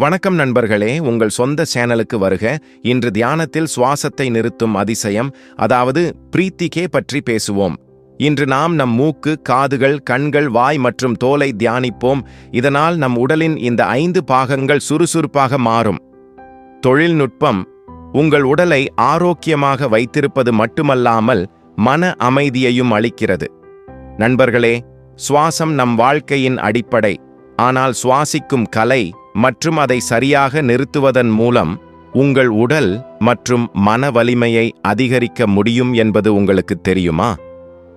வணக்கம் நண்பர்களே உங்கள் சொந்த சேனலுக்கு வருக. இன்று தியானத்தில் சுவாசத்தை நிறுத்தும் அதிசயம் அதாவது பிரீத்திகே பற்றி பேசுவோம். இன்று நாம் நம் மூக்கு காதுகள் கண்கள் வாய் மற்றும் தோலை தியானிப்போம். இதனால் நம் உடலின் இந்த ஐந்து பாகங்கள் சுறுசுறுப்பாக மாறும். தொழில்நுட்பம். உங்கள் உடலை ஆரோக்கியமாக வைத்திருப்பது மட்டுமல்லாமல் மன அமைதியையும் அளிக்கிறது. நண்பர்களே சுவாசம் நம் வாழ்க்கையின் அடிப்படை. ஆனால் சுவாசிக்கும் கலை மற்றும் அதை சரியாக நிறுத்துவதன் மூலம் உங்கள் உடல் மற்றும் மன வலிமையை அதிகரிக்க முடியும் என்பது உங்களுக்கு தெரியுமா?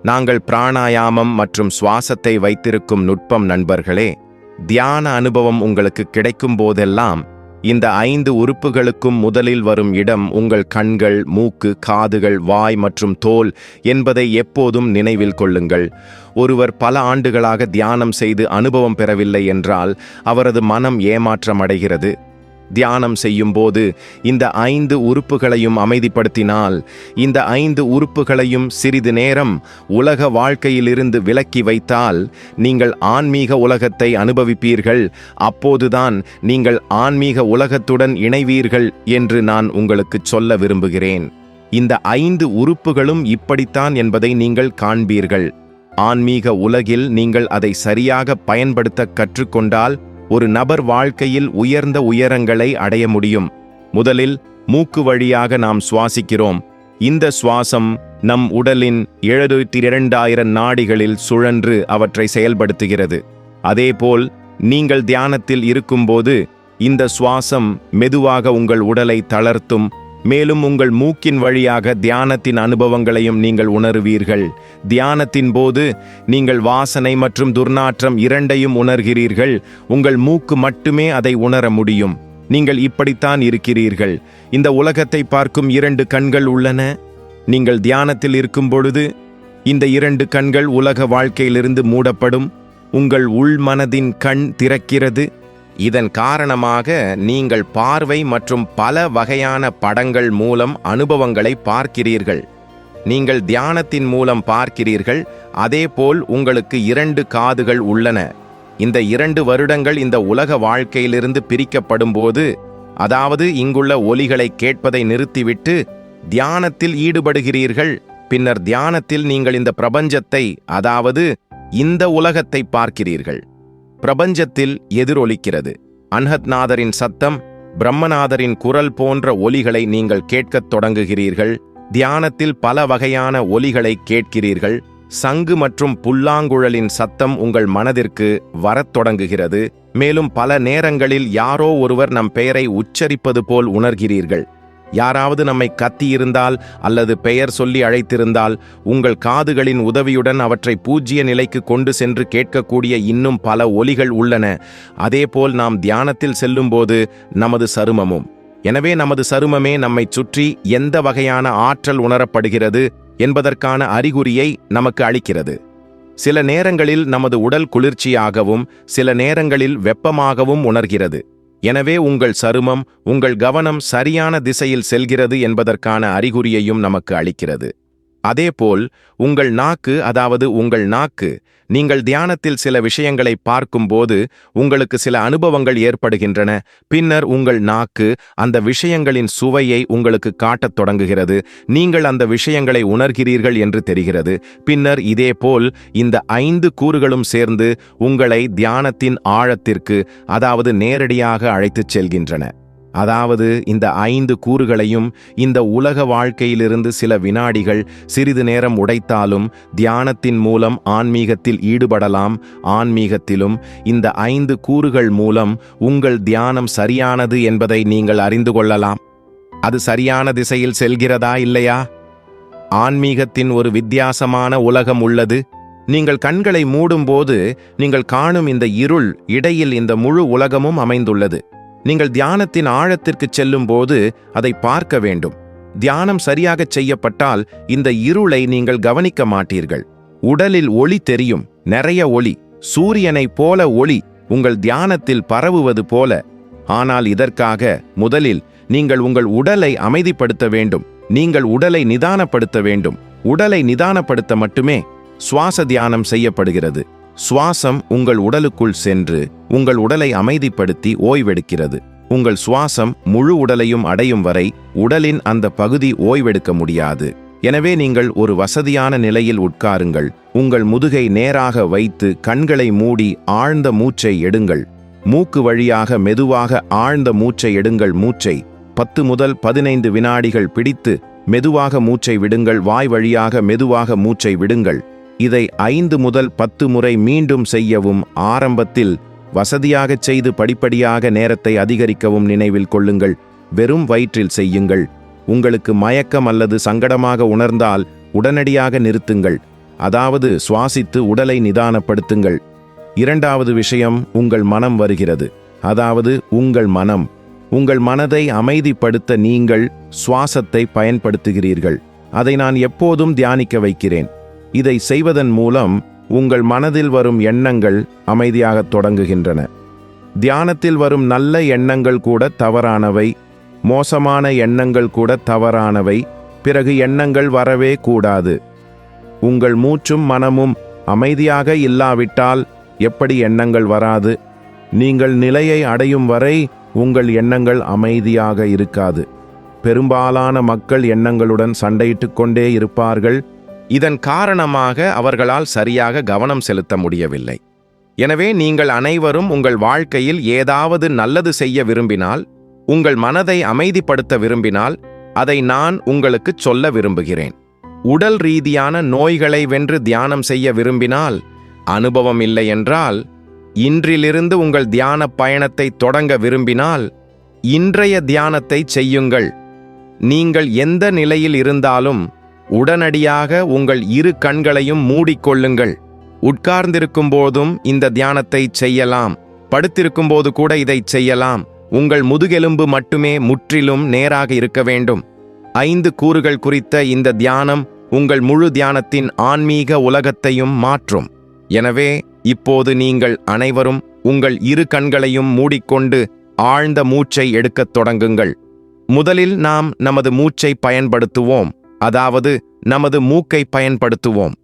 நாங்கள் பிராணாயாமம் மற்றும் சுவாசத்தை வைத்திருக்கும் நுட்பம் நண்பர்களே தியான அனுபவம் உங்களுக்கு கிடைக்கும் போதெல்லாம் இந்த ஐந்து உறுப்புகளுக்கும் முதலில் வரும் இடம் உங்கள் கண்கள் மூக்கு காதுகள் வாய் மற்றும் தோல் என்பதை எப்போதும் நினைவில் கொள்ளுங்கள். ஒருவர் பல ஆண்டுகளாக தியானம் செய்து அனுபவம் பெறவில்லை என்றால் அவரது மனம் ஏமாற்றமடைகிறது தியானம் செய்யும்போது இந்த ஐந்து உறுப்புகளையும் அமைதிப்படுத்தினால் இந்த ஐந்து உறுப்புகளையும் சிறிது நேரம் உலக வாழ்க்கையிலிருந்து விலக்கி வைத்தால் நீங்கள் ஆன்மீக உலகத்தை அனுபவிப்பீர்கள். அப்போதுதான் நீங்கள் ஆன்மீக உலகத்துடன் இணைவீர்கள் என்று நான் உங்களுக்கு சொல்ல விரும்புகிறேன். இந்த ஐந்து உறுப்புகளும் இப்படித்தான் என்பதை நீங்கள் காண்பீர்கள். ஆன்மீக உலகில் நீங்கள் அதை சரியாக பயன்படுத்த கற்றுக்கொண்டால் ஒரு நபர் வாழ்க்கையில் உயர்ந்த உயரங்களை அடைய முடியும். முதலில் மூக்கு வழியாக நாம் சுவாசிக்கிறோம். இந்த சுவாசம் நம் உடலின் எழுநூற்றி இரண்டாயிரம் நாடிகளில் சுழன்று அவற்றை செயல்படுத்துகிறது. அதேபோல் நீங்கள் தியானத்தில் இருக்கும்போது இந்த சுவாசம் மெதுவாக உங்கள் உடலை தளர்த்தும் மேலும் உங்கள் மூக்கின் வழியாக தியானத்தின் அனுபவங்களையும் நீங்கள் உணருவீர்கள். தியானத்தின் போது நீங்கள் வாசனை மற்றும் துர்நாற்றம் இரண்டையும் உணர்கிறீர்கள். உங்கள் மூக்கு மட்டுமே அதை உணர முடியும். நீங்கள் இப்படித்தான் இருக்கிறீர்கள். இந்த உலகத்தை பார்க்கும் இரண்டு கண்கள் உள்ளன. நீங்கள் தியானத்தில் இருக்கும் பொழுது இந்த இரண்டு கண்கள் உலக வாழ்க்கையிலிருந்து மூடப்படும். உங்கள் உள்மனதின் கண் திறக்கிறது. இதன் காரணமாக நீங்கள் பார்வை மற்றும் பல வகையான படங்கள் மூலம் அனுபவங்களை பார்க்கிறீர்கள். நீங்கள் தியானத்தின் மூலம் பார்க்கிறீர்கள் அதேபோல் உங்களுக்கு இரண்டு காதுகள் உள்ளன. இந்த இரண்டு வருடங்கள் இந்த உலக வாழ்க்கையிலிருந்து பிரிக்கப்படும் போது அதாவது இங்குள்ள ஒலிகளை கேட்பதை நிறுத்திவிட்டு தியானத்தில் ஈடுபடுகிறீர்கள். பின்னர் தியானத்தில் நீங்கள் இந்த பிரபஞ்சத்தை அதாவது இந்த உலகத்தை பார்க்கிறீர்கள். பிரபஞ்சத்தில் எதிரொலிக்கிறது. அன்ஹத்நாதரின் சத்தம் பிரம்மநாதரின் குரல் போன்ற ஒலிகளை நீங்கள் கேட்கத் தொடங்குகிறீர்கள். தியானத்தில் பல வகையான ஒலிகளை கேட்கிறீர்கள். சங்கு மற்றும் புல்லாங்குழலின் சத்தம் உங்கள் மனதிற்கு வரத் தொடங்குகிறது. மேலும் பல நேரங்களில் யாரோ ஒருவர் நம் பெயரை உச்சரிப்பது போல் உணர்கிறீர்கள். யாராவது நம்மை கத்தியிருந்தால் அல்லது பெயர் சொல்லி அழைத்திருந்தால் உங்கள் காதுகளின் உதவியுடன் அவற்றை பூஜ்ய நிலைக்கு கொண்டு சென்று கேட்கக்கூடிய இன்னும் பல ஒலிகள் உள்ளன. அதேபோல் நாம் தியானத்தில் செல்லும்போது நமது சருமமும். எனவே நமது சருமமே நம்மைச் சுற்றி எந்த வகையான ஆற்றல் உணரப்படுகிறது என்பதற்கான அறிகுறியை நமக்கு அளிக்கிறது. சில நேரங்களில் நமது உடல் குளிர்ச்சியாகவும் சில நேரங்களில் வெப்பமாகவும் உணர்கிறது. எனவே உங்கள் சருமம் உங்கள் கவனம் சரியான திசையில் செல்கிறது என்பதற்கான அறிகுறியையும் நமக்கு அளிக்கிறது. அதேபோல் உங்கள் நாக்கு அதாவது உங்கள் நாக்கு நீங்கள் தியானத்தில் சில விஷயங்களை பார்க்கும்போது உங்களுக்கு சில அனுபவங்கள் ஏற்படுகின்றன. பின்னர் உங்கள் நாக்கு அந்த விஷயங்களின் சுவையை உங்களுக்கு காட்டத் தொடங்குகிறது. நீங்கள் அந்த விஷயங்களை உணர்கிறீர்கள் என்று தெரிகிறது. பின்னர் இதேபோல் இந்த ஐந்து கூறுகளும் சேர்ந்து உங்களை தியானத்தின் ஆழத்திற்கு அதாவது நேரடியாக அழைத்துச் செல்கின்றன. அதாவது இந்த ஐந்து கூறுகளையும் இந்த உலக வாழ்க்கையிலிருந்து சில வினாடிகள் சிறிது நேரம் உடைத்தாலும் தியானத்தின் மூலம் ஆன்மீகத்தில் ஈடுபடலாம். ஆன்மீகத்திலும் இந்த ஐந்து கூறுகள் மூலம் உங்கள் தியானம் சரியானது என்பதை நீங்கள் அறிந்து கொள்ளலாம். அது சரியான திசையில் செல்கிறதா இல்லையா? ஆன்மீகத்தின் ஒரு வித்தியாசமான உலகம் உள்ளது. நீங்கள் கண்களை மூடும்போது நீங்கள் காணும் இந்த இருள் இடையில் இந்த முழு உலகமும் அமைந்துள்ளது. நீங்கள் தியானத்தின் ஆழத்திற்குச் செல்லும்போது அதை பார்க்க வேண்டும். தியானம் சரியாகச் செய்யப்பட்டால் இந்த இருளை நீங்கள் கவனிக்க மாட்டீர்கள். உடலில் ஒளி தெரியும். நிறைய ஒளி. சூரியனைப் போல ஒளி உங்கள் தியானத்தில் பரவுவது போல. ஆனால் இதற்காக முதலில் நீங்கள் உங்கள் உடலை அமைதிப்படுத்த வேண்டும். நீங்கள் உடலை நிதானப்படுத்த வேண்டும். உடலை நிதானப்படுத்த மட்டுமே சுவாச தியானம் செய்யப்படுகிறது. சுவாசம் உங்கள் உடலுக்குள் சென்று உங்கள் உடலை அமைதிப்படுத்தி ஓய்வெடுக்கிறது. உங்கள் சுவாசம் முழு உடலையும் அடையும் வரை உடலின் அந்த பகுதி ஓய்வெடுக்க முடியாது. எனவே நீங்கள் ஒரு வசதியான நிலையில் உட்காருங்கள். உங்கள் முதுகை நேராக வைத்து கண்களை மூடி ஆழ்ந்த மூச்சை எடுங்கள். மூக்கு வழியாக மெதுவாக ஆழ்ந்த மூச்சை எடுங்கள். மூச்சை பத்து முதல் பதினைந்து வினாடிகள் பிடித்து மெதுவாக மூச்சை விடுங்கள். வாய் வழியாக மெதுவாக மூச்சை விடுங்கள். இதை ஐந்து முதல் பத்து முறை மீண்டும் செய்யவும் ஆரம்பத்தில் வசதியாகச் செய்து படிப்படியாக நேரத்தை அதிகரிக்கவும் நினைவில் கொள்ளுங்கள். வெறும் வயிற்றில் செய்யுங்கள். உங்களுக்கு மயக்கம் அல்லது சங்கடமாக உணர்ந்தால் உடனடியாக நிறுத்துங்கள். அதாவது சுவாசித்து உடலை நிதானப்படுத்துங்கள். இரண்டாவது விஷயம் உங்கள் மனம் வருகிறது. அதாவது உங்கள் மனம். உங்கள் மனதை அமைதிப்படுத்த நீங்கள் சுவாசத்தை பயன்படுத்துகிறீர்கள். அதை நான் எப்போதும் தியானிக்க வைக்கிறேன். இதை செய்வதன் மூலம் உங்கள் மனதில் வரும் எண்ணங்கள் அமைதியாகத் தொடங்குகின்றன. தியானத்தில் வரும் நல்ல எண்ணங்கள் கூட தவறானவை மோசமான எண்ணங்கள் கூட தவறானவை பிறகு எண்ணங்கள் வரவே கூடாது. உங்கள் மூச்சும் மனமும் அமைதியாக இல்லாவிட்டால் எப்படி எண்ணங்கள் வராது? நீங்கள் நிலையை அடையும் வரை உங்கள் எண்ணங்கள் அமைதியாக இருக்காது. பெரும்பாலான மக்கள் எண்ணங்களுடன் சண்டையிட்டு கொண்டே இருப்பார்கள் இதன் காரணமாக அவர்களால் சரியாக கவனம் செலுத்த முடியவில்லை. எனவே நீங்கள் அனைவரும் உங்கள் வாழ்க்கையில் ஏதாவது நல்லது செய்ய விரும்பினால் உங்கள் மனதை அமைதிப்படுத்த விரும்பினால் அதை நான் உங்களுக்கு சொல்ல விரும்புகிறேன். உடல் ரீதியான நோய்களை வென்று தியானம் செய்ய விரும்பினால் அனுபவம் இல்லை என்றால் இன்றிலிருந்து உங்கள் தியான பயணத்தை தொடங்க விரும்பினால் இன்றைய தியானத்தை செய்யுங்கள். நீங்கள் எந்த நிலையில் இருந்தாலும் உடனடியாக உங்கள் இரு கண்களையும் மூடிக்கொள்ளுங்கள். உட்கார்ந்திருக்கும் போதும் இந்த தியானத்தை செய்யலாம். படுத்திருக்கும் போது கூட இதை செய்யலாம். உங்கள் முதுகெலும்பு மட்டுமே முற்றிலும் நேராக இருக்க வேண்டும். ஐந்து கூறுகள் குறித்த இந்த தியானம் உங்கள் முழு தியானத்தின் ஆன்மீக உலகத்தையும் மாற்றும். எனவே இப்போது நீங்கள் அனைவரும் உங்கள் இரு கண்களையும் மூடிக்கொண்டு ஆழ்ந்த மூச்சை எடுக்கத் தொடங்குங்கள். முதலில் நாம் நமது மூச்சை பயன்படுத்துவோம். அதாவது நமது மூக்கை பயன்படுத்துவோம்.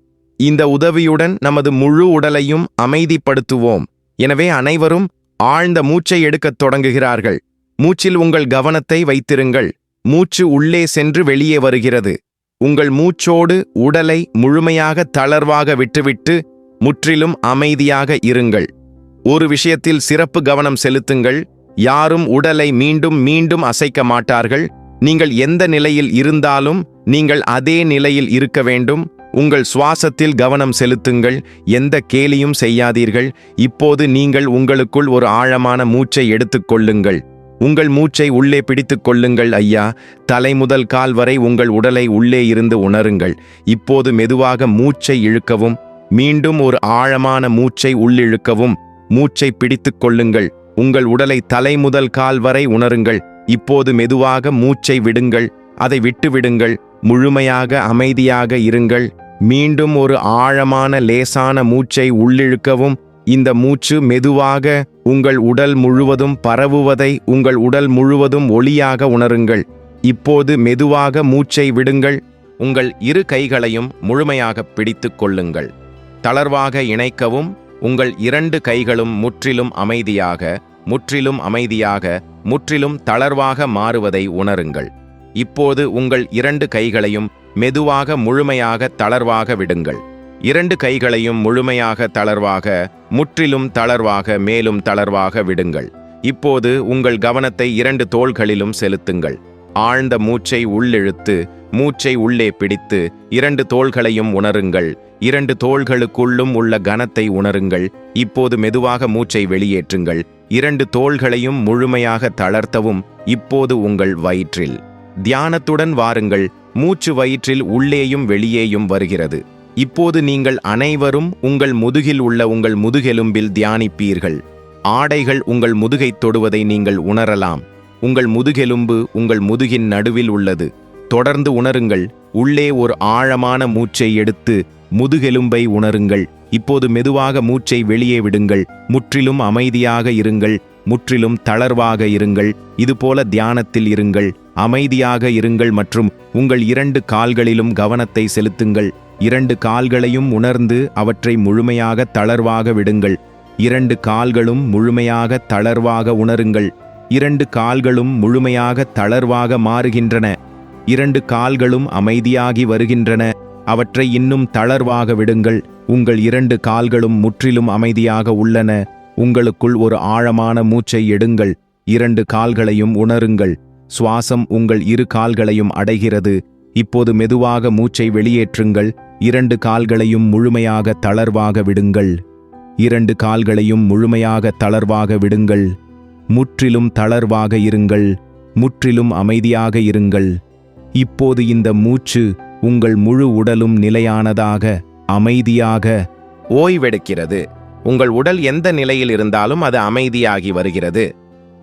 இந்த உதவியுடன் நமது முழு உடலையும் அமைதிப்படுத்துவோம். எனவே அனைவரும் ஆழ்ந்த மூச்சை எடுக்கத் தொடங்குகிறார்கள். மூச்சில் உங்கள் கவனத்தை வைத்திருங்கள். மூச்சு உள்ளே சென்று வெளியே வருகிறது. உங்கள் மூச்சோடு உடலை முழுமையாக தளர்வாக விட்டுவிட்டு முற்றிலும் அமைதியாக இருங்கள். ஒரு விஷயத்தில் சிறப்பு கவனம் செலுத்துங்கள். யாரும் உடலை மீண்டும் மீண்டும் அசைக்க மாட்டார்கள். நீங்கள் எந்த நிலையில் இருந்தாலும் நீங்கள் அதே நிலையில் இருக்க வேண்டும். உங்கள் சுவாசத்தில் கவனம் செலுத்துங்கள். எந்த கேலியும் செய்யாதீர்கள். இப்போது நீங்கள் உங்களுக்குள் ஒரு ஆழமான மூச்சை எடுத்துக்கொள்ளுங்கள் உங்கள் மூச்சை உள்ளே பிடித்துக் கொள்ளுங்கள் ஐயா. தலை முதல் கால் வரை உங்கள் உடலை உள்ளே இருந்து உணருங்கள். இப்போது மெதுவாக மூச்சை இழுக்கவும் மீண்டும் ஒரு ஆழமான மூச்சை உள்ளிழுக்கவும் மூச்சை பிடித்துக் கொள்ளுங்கள். உங்கள் உடலை தலை முதல் கால் வரை உணருங்கள். இப்போது மெதுவாக மூச்சை விடுங்கள் அதை விட்டுவிடுங்கள் முழுமையாக அமைதியாக இருங்கள். மீண்டும் ஒரு ஆழமான லேசான மூச்சை உள்ளிழுக்கவும். இந்த மூச்சு மெதுவாக உங்கள் உடல் முழுவதும் பரவுவதை உங்கள் உடல் முழுவதும் ஒளியாக உணருங்கள். இப்போது மெதுவாக மூச்சை விடுங்கள். உங்கள் இரு கைகளையும் முழுமையாக பிடித்து கொள்ளுங்கள். தளர்வாக இணைக்கவும். உங்கள் இரண்டு கைகளும் முற்றிலும் அமைதியாக முற்றிலும் அமைதியாக முற்றிலும் தளர்வாக மாறுவதை உணருங்கள். இப்போது உங்கள் இரண்டு கைகளையும் மெதுவாக முழுமையாக தளர்வாக விடுங்கள். இரண்டு கைகளையும் முழுமையாக தளர்வாக முற்றிலும் தளர்வாக மேலும் தளர்வாக விடுங்கள். இப்போது உங்கள் கவனத்தை இரண்டு தோள்களிலும் செலுத்துங்கள். ஆழ்ந்த மூச்சை உள்ளிழுத்து மூச்சை உள்ளே பிடித்து இரண்டு தோள்களையும் உணருங்கள். இரண்டு தோள்களுக்குள்ளும் உள்ள கனத்தை உணருங்கள். இப்போது மெதுவாக மூச்சை வெளியேற்றுங்கள். இரண்டு தோள்களையும் முழுமையாக தளர்த்தவும் இப்போது உங்கள் வயிற்றில். தியானத்துடன் வாருங்கள் மூச்சு வயிற்றில் உள்ளேயும் வெளியேயும் வருகிறது. இப்போது நீங்கள் அனைவரும் உங்கள் முதுகில் உள்ள உங்கள் முதுகெலும்பில் தியானிப்பீர்கள். ஆடைகள் உங்கள் முதுகைத் தொடுவதை நீங்கள் உணரலாம். உங்கள் முதுகெலும்பு உங்கள் முதுகின் நடுவில் உள்ளது. தொடர்ந்து உணருங்கள் உள்ளே ஒரு ஆழமான மூச்சை எடுத்து முதுகெலும்பை உணருங்கள். இப்போது மெதுவாக மூச்சை வெளியே விடுங்கள். முற்றிலும் அமைதியாக இருங்கள். முற்றிலும் தளர்வாக இருங்கள். இதுபோல தியானத்தில் இருங்கள். அமைதியாக இருங்கள் மற்றும் உங்கள் இரண்டு கால்களிலும் கவனத்தை செலுத்துங்கள். இரண்டு கால்களையும் உணர்ந்து அவற்றை முழுமையாக தளர்வாக விடுங்கள். இரண்டு கால்களும் முழுமையாக தளர்வாக உணருங்கள். இரண்டு கால்களும் முழுமையாக தளர்வாக மாறுகின்றன. இரண்டு கால்களும் அமைதியாகி வருகின்றன. அவற்றை இன்னும் தளர்வாக விடுங்கள். உங்கள் இரண்டு கால்களும் முற்றிலும் அமைதியாக உள்ளன. உங்களுக்குள் ஒரு ஆழமான மூச்சை எடுங்கள். இரண்டு கால்களையும் உணருங்கள். சுவாசம் உங்கள் இரு கால்களையும் அடைகிறது. இப்போது மெதுவாக மூச்சை வெளியேற்றுங்கள். இரண்டு கால்களையும் முழுமையாக தளர்வாக விடுங்கள். இரண்டு கால்களையும் முழுமையாக தளர்வாக விடுங்கள். முற்றிலும் தளர்வாக இருங்கள். முற்றிலும் அமைதியாக இருங்கள். இப்போது இந்த மூச்சு உங்கள் முழு உடலும் நிலையானதாக அமைதியாக ஓய்வெடுக்கிறது. உங்கள் உடல் எந்த நிலையில் இருந்தாலும் அது அமைதியாகி வருகிறது.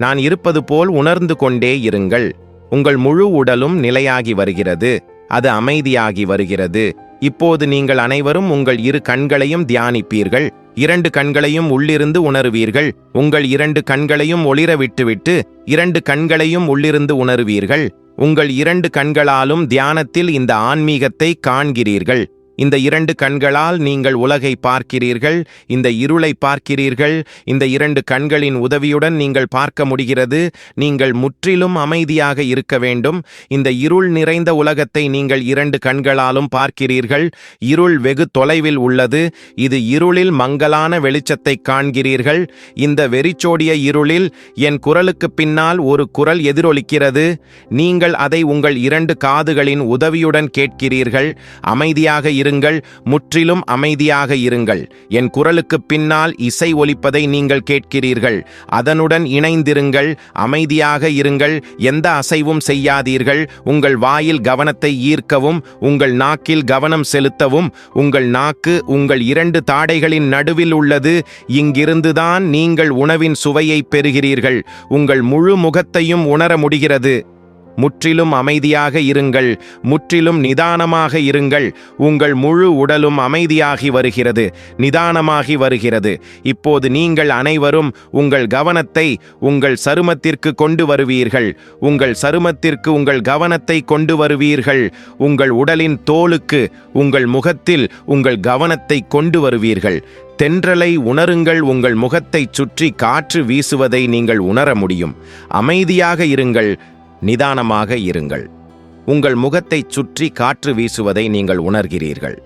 நான் இருப்பது போல் உணர்ந்து கொண்டே இருங்கள். உங்கள் முழு உடலும் நிலையாகி வருகிறது. அது அமைதியாகி வருகிறது. இப்போது நீங்கள் அனைவரும் உங்கள் இரு கண்களையும் தியானிப்பீர்கள். இரண்டு கண்களையும் உள்ளிருந்து உணருவீர்கள். உங்கள் இரண்டு கண்களையும் ஒளிர விட்டுவிட்டு இரண்டு கண்களையும் உள்ளிருந்து உணருவீர்கள். உங்கள் இரண்டு கண்களாலும் தியானத்தில் இந்த ஆன்மீகத்தை காண்கிறீர்கள். இந்த இரண்டு கண்களால் நீங்கள் உலகை பார்க்கிறீர்கள் இந்த இருளை பார்க்கிறீர்கள் இந்த இரண்டு கண்களின் உதவியுடன் நீங்கள் பார்க்க முடிகிறது நீங்கள் முற்றிலும் அமைதியாக இருக்க வேண்டும். இந்த இருள் நிறைந்த உலகத்தை நீங்கள் இரண்டு கண்களாலும் பார்க்கிறீர்கள் இருள் வெகு தொலைவில் உள்ளது இது இருளில் மங்கலான வெளிச்சத்தை காண்கிறீர்கள். இந்த வெறிச்சோடிய இருளில் என் குரலுக்கு பின்னால் ஒரு குரல் எதிரொலிக்கிறது நீங்கள் அதை உங்கள் இரண்டு காதுகளின் உதவியுடன் கேட்கிறீர்கள் அமைதியாக இருங்கள் முற்றிலும் அமைதியாக இருங்கள். என் குரலுக்கு பின்னால் இசை ஒலிப்பதை நீங்கள் கேட்கிறீர்கள். அதனுடன் இணைந்திருங்கள் அமைதியாக இருங்கள் எந்த அசைவும் செய்யாதீர்கள். உங்கள் வாயில் கவனத்தை ஈர்க்கவும் உங்கள் நாக்கில் கவனம் செலுத்தவும் உங்கள் நாக்கு உங்கள் இரண்டு தாடைகளின் நடுவில் உள்ளது. இங்கிருந்துதான் நீங்கள் உணவின் சுவையை பெறுகிறீர்கள். உங்கள் முழு முகத்தையும் உணர முடிகிறது. முற்றிலும் அமைதியாக இருங்கள் முற்றிலும் நிதானமாக இருங்கள். உங்கள் முழு உடலும் அமைதியாகி வருகிறது நிதானமாகி வருகிறது. இப்போது நீங்கள் அனைவரும் உங்கள் கவனத்தை உங்கள் சருமத்திற்கு கொண்டு வருவீர்கள். உங்கள் சருமத்திற்கு உங்கள் கவனத்தை கொண்டு வருவீர்கள். உங்கள் உடலின் தோலுக்கு உங்கள் முகத்தில் உங்கள் கவனத்தை கொண்டு வருவீர்கள். தென்றலை உணருங்கள் உங்கள் முகத்தைச் சுற்றி காற்று வீசுவதை நீங்கள் உணர முடியும். அமைதியாக இருங்கள் நிதானமாக இருங்கள். உங்கள் முகத்தைச் சுற்றி காற்று வீசுவதை நீங்கள் உணர்கிறீர்கள்.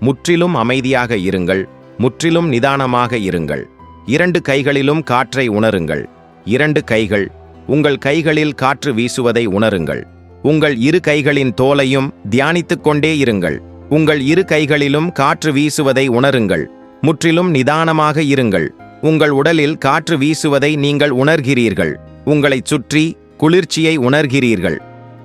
முற்றிலும் அமைதியாக இருங்கள். முற்றிலும் நிதானமாக இருங்கள். இரண்டு கைகளிலும் காற்றை உணருங்கள். இரண்டு கைகள் உங்கள் கைகளில் காற்று வீசுவதை உணருங்கள். உங்கள் இரு கைகளின் தோலையும் தியானித்துக் கொண்டே இருங்கள். உங்கள் இரு கைகளிலும் காற்று வீசுவதை உணருங்கள். முற்றிலும் நிதானமாக இருங்கள். உங்கள் உடலில் காற்று வீசுவதை நீங்கள் உணர்கிறீர்கள். உங்களைச் சுற்றி குளிர்ச்சியை உணர்கிறீர்கள்.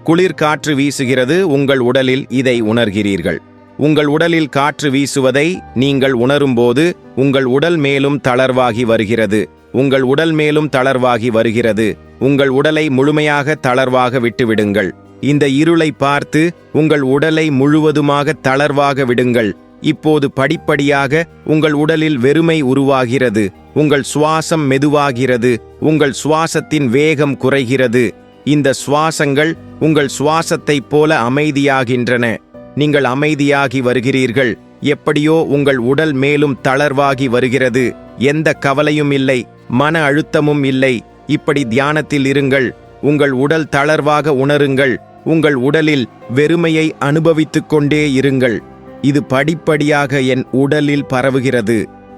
குளிர் காற்று வீசுகிறது உங்கள் உடலில் இதை உணர்கிறீர்கள். உங்கள் உடலில் காற்று வீசுவதை நீங்கள் உணரும்போது உங்கள் உடல் மேலும் தளர்வாகி வருகிறது. உங்கள் உடல் மேலும் தளர்வாகி வருகிறது. உங்கள் உடலை முழுமையாக தளர்வாக விட்டுவிடுங்கள். இந்த இருளை பார்த்து உங்கள் உடலை முழுவதுமாக தளர்வாக விடுங்கள். இப்போது படிப்படியாக உங்கள் உடலில் வெறுமை உருவாகிறது. உங்கள் சுவாசம் மெதுவாகிறது. உங்கள் சுவாசத்தின் வேகம் குறைகிறது. இந்த சுவாசங்கள் உங்கள் சுவாசத்தைப் போல அமைதியாகின்றன. நீங்கள் அமைதியாகி வருகிறீர்கள். எப்படியோ உங்கள் உடல் மேலும் தளர்வாகி வருகிறது. எந்த கவலையும் இல்லை. மன அழுத்தமும் இல்லை. இப்படி தியானத்தில் இருங்கள். உங்கள் உடல் தளர்வாக உணருங்கள். உங்கள் உடலில் வெறுமையை அனுபவித்துக் கொண்டே இருங்கள். இது படிப்படியாக என் உடலில் பரவுகிறது.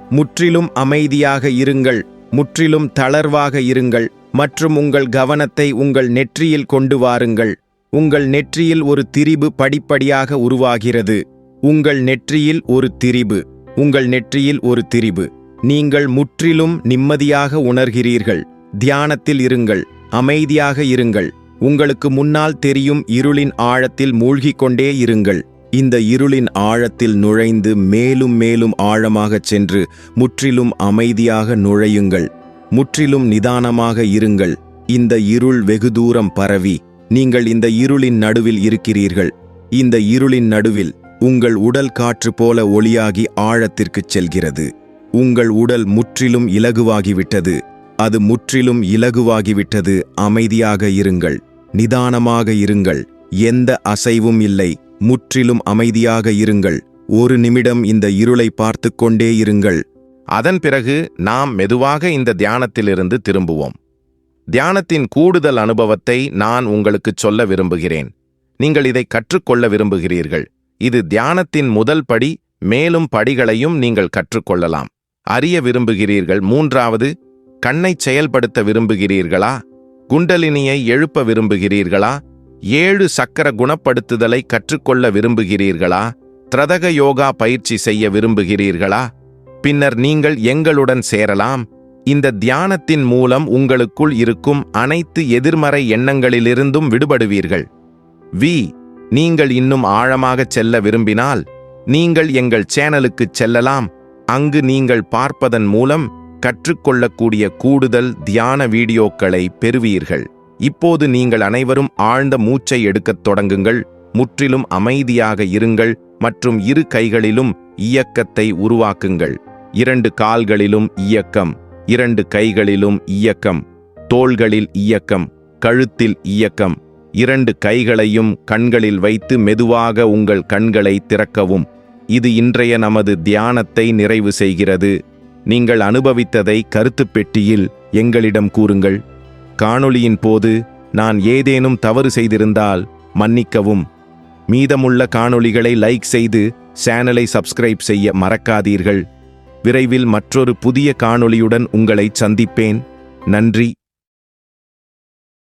முற்றிலும் அமைதியாக இருங்கள் முற்றிலும் தளர்வாக இருங்கள் மற்றும் உங்கள் கவனத்தை உங்கள் நெற்றியில் கொண்டு வாருங்கள். உங்கள் நெற்றியில் ஒரு திரிபு படிப்படியாக உருவாகிறது. உங்கள் நெற்றியில் ஒரு திரிபு உங்கள் நெற்றியில் ஒரு திரிபு. நீங்கள் முற்றிலும் நிம்மதியாக உணர்கிறீர்கள். தியானத்தில் இருங்கள் அமைதியாக இருங்கள். உங்களுக்கு முன்னால் தெரியும் இருளின் ஆழத்தில் மூழ்கிக் கொண்டே இருங்கள். இந்த இருளின் ஆழத்தில் நுழைந்து மேலும் மேலும் ஆழமாகச் சென்று முற்றிலும் அமைதியாக நுழையுங்கள். முற்றிலும் நிதானமாக இருங்கள். இந்த இருள் வெகு தூரம் பரவி நீங்கள் இந்த இருளின் நடுவில் இருக்கிறீர்கள். இந்த இருளின் நடுவில் உங்கள் உடல் காற்று போல ஒளியாகி ஆழத்திற்குச் செல்கிறது. உங்கள் உடல் முற்றிலும் இலகுவாகிவிட்டது. அது முற்றிலும் இலகுவாகிவிட்டது. அமைதியாக இருங்கள். நிதானமாக இருங்கள். எந்த அசைவும் இல்லை. முற்றிலும் அமைதியாக இருங்கள். ஒரு நிமிடம் இந்த இருளை பார்த்து கொண்டே இருங்கள். அதன் பிறகு நாம் மெதுவாக இந்த தியானத்திலிருந்து திரும்புவோம். தியானத்தின் கூடுதல் அனுபவத்தை நான் உங்களுக்கு சொல்ல விரும்புகிறேன். நீங்கள் இதை கற்றுக்கொள்ள விரும்புகிறீர்கள். இது தியானத்தின் முதல் படி மேலும் படிகளையும் நீங்கள் கற்றுக்கொள்ளலாம். அறிய விரும்புகிறீர்கள். மூன்றாவது கண்ணை செயல்படுத்த விரும்புகிறீர்களா? குண்டலினியை எழுப்ப விரும்புகிறீர்களா? ஏழு சக்கர குணப்படுத்துதலை கற்றுக்கொள்ள விரும்புகிறீர்களா? திரதக யோகா பயிற்சி செய்ய விரும்புகிறீர்களா? பின்னர் நீங்கள் எங்களுடன் சேரலாம். இந்த தியானத்தின் மூலம் உங்களுக்குள் இருக்கும் அனைத்து எதிர்மறை எண்ணங்களிலிருந்தும் விடுபடுவீர்கள். வி நீங்கள் இன்னும் ஆழமாகச் செல்ல விரும்பினால் நீங்கள் எங்கள் சேனலுக்குச் செல்லலாம். அங்கு நீங்கள் பார்ப்பதன் மூலம் கற்றுக்கொள்ளக்கூடிய கூடுதல் தியான வீடியோக்களை பெறுவீர்கள். இப்போது நீங்கள் அனைவரும் ஆழ்ந்த மூச்சை எடுக்கத் தொடங்குங்கள் முற்றிலும் அமைதியாக இருங்கள் மற்றும் இரு கைகளிலும் இயக்கத்தை உருவாக்குங்கள். இரண்டு கால்களிலும் இயக்கம் இரண்டு கைகளிலும் இயக்கம் தோள்களில் இயக்கம் கழுத்தில் இயக்கம். இரண்டு கைகளையும் கண்களில் வைத்து மெதுவாக உங்கள் கண்களை திறக்கவும். இது இன்றைய நமது தியானத்தை நிறைவு செய்கிறது. நீங்கள் அனுபவித்ததை கருத்துப் பெட்டியில் எங்களிடம் கூறுங்கள். காணொளியின் போது நான் ஏதேனும் தவறு செய்திருந்தால் மன்னிக்கவும். மீதமுள்ள காணொளிகளை லைக் செய்து சேனலை சப்ஸ்கிரைப் செய்ய மறக்காதீர்கள். விரைவில் மற்றொரு புதிய காணொளியுடன் உங்களை சந்திப்பேன். நன்றி.